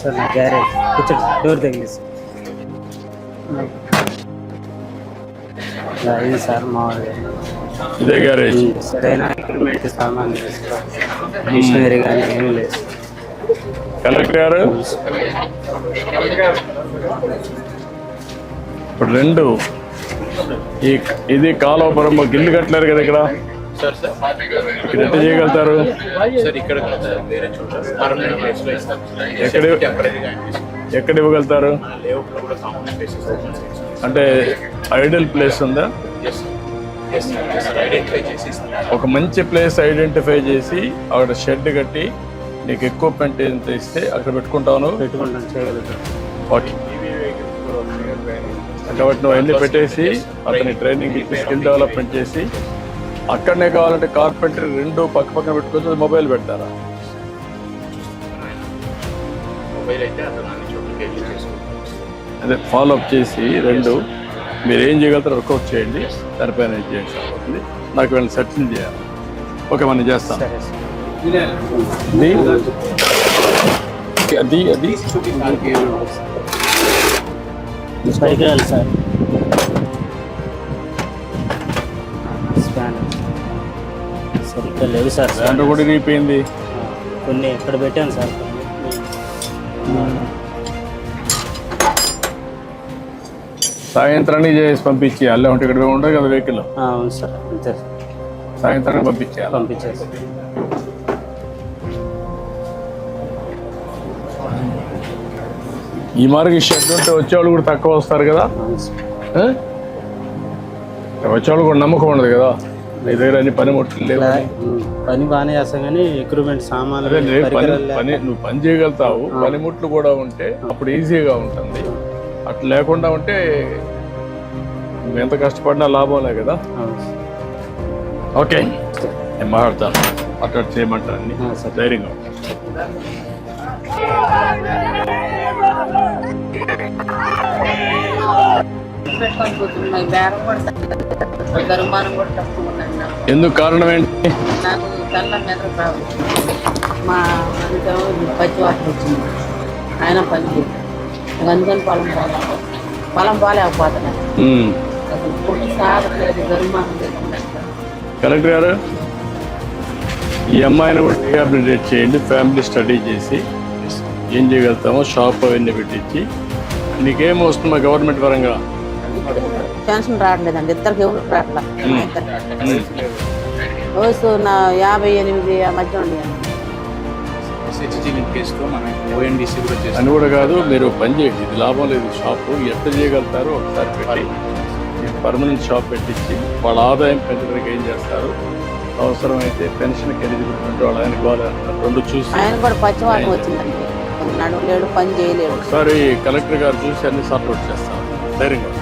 Sir నా garage కూర్చోండి door తగిలేసి ఇలా ఇది సార్ మామూలుగా ఇదే గ్యారేజ్ సరైన సామాన్ మిషనరీ కానీ ఏం లేదు. కలెక్టర్ గారు ఇప్పుడు రెండు. ఈ ఇది కాలువపురం మాకు ఇల్లు కట్టలేరు కదా ఇక్కడ? Sir sir. ఇక్కడ ఎట్ట చేయగలుగుతారు? ఎక్కడ? ఎక్కడ ఇవ్వగలుగుతారు? అంటే ఐడియల్ ప్లేస్ ఉందా? ఒక మంచి ప్లేస్ ఐడెంటిఫై చేసి అక్కడ షెడ్ కట్టి నీకు ఎక్కువ పెంట్ ఎంత ఇస్తే అక్కడ పెట్టుకుంటాను. ఓకే కాబట్టి నువ్వు అన్ని పెట్టేసి అతని ట్రైనింగ్ ఇచ్చి స్కిల్ డెవలప్మెంట్ చేసి అక్కడనే కావాలంటే కార్పెంటర్ రెండు పక్క పక్కన పెట్టుకొని మొబైల్ పెడతారా? అదే ఫాలో అప్ చేసి రెండు మీరు ఏం చేయగలుగుతారో వర్కౌట్ చేయండి దానిపైన చేయండి నాకు వీళ్ళని సెటిల్ చేయాలి. ఓకే మనం చేస్తాం అది అది అది పైకి రాలి సార్. స్పాన్ సరిగ్గా లేవు సార్. దాంట్లో కూడా ఇరిగిపోయింది. కొన్ని ఎక్కడ పెట్టాను సార్. కొన్ని సాయంత్రానికి చేసి పంపించి అల్లే ఉంటే ఇక్కడ ఉండదు కదా వెహికల్. ఆ, అవును సార్. అంతే సార్. సాయంత్రానికి పంపించేయాలి? పంపించేసి ఈ మార్గం షెడ్ ఉంటే వచ్చేవాళ్ళు కూడా తక్కువ వస్తారు కదా? వచ్చేవాళ్ళు కూడా నమ్మకం ఉండదు కదా? నీ దగ్గర అన్ని పనిముట్లు లేవు. పని బాగానే చేస్తాం కానీ ఎక్విప్మెంట్ సామాన్లు అదే నీ పని నువ్వు పని చేయగలుగుతావు. పనిముట్లు కూడా ఉంటే అప్పుడు ఈజీగా ఉంటుంది. అట్లా లేకుండా ఉంటే నువ్వు ఎంత కష్టపడినా లాభంలే కదా. ఓకే. నేను మాట్లాడతాను. అట్లా చేయమంటాను. ధైర్యంగా ఎందుకు కారణం ఏంటి? నాకు తెల్ల మీద రావు మా పచ్చి వాటర్ వచ్చింది ఆయన పని అందుకని పొలం పోలే పొలం పోలేకపోతున్నా కలెక్టర్ గారు ఈ అమ్మాయిని కూడా రీహాబిలిటేట్ చేయండి ఫ్యామిలీ స్టడీ చేసి ఏం చేయగలుగుతామో షాప్ అవన్నీ పెట్టించి నీకేం వస్తుందా గవర్నమెంట్ పరంగా? పెన్షన్ రావట్లేదండి ఇద్దరికి ఎవరు రావట్లేదు వయసు నా యాభై ఎనిమిది మధ్య కూడా చేస్తాం అని కూడా కాదు మీరు పని చేయండి ఇది లాభం లేదు షాపు ఎంత చేయగలుగుతారో ఒకసారి పెట్టి పర్మనెంట్ షాప్ పెట్టించి వాళ్ళ ఆదాయం పెంచడానికి ఏం చేస్తారు? అవసరమైతే పెన్షన్కి ఎలిజిబిలిటీ ఉంటే వాళ్ళ ఆయన కావాలంటారు రెండు చూసి ఆయన కూడా పచ్చి వాటర్ అనుకుంటున్నాడు. లేడు పని చేయలేడు. ఒకసారి కలెక్టర్ గారు చూసి అన్ని సార్ట్ చేస్తాను. ధైర్యంగా.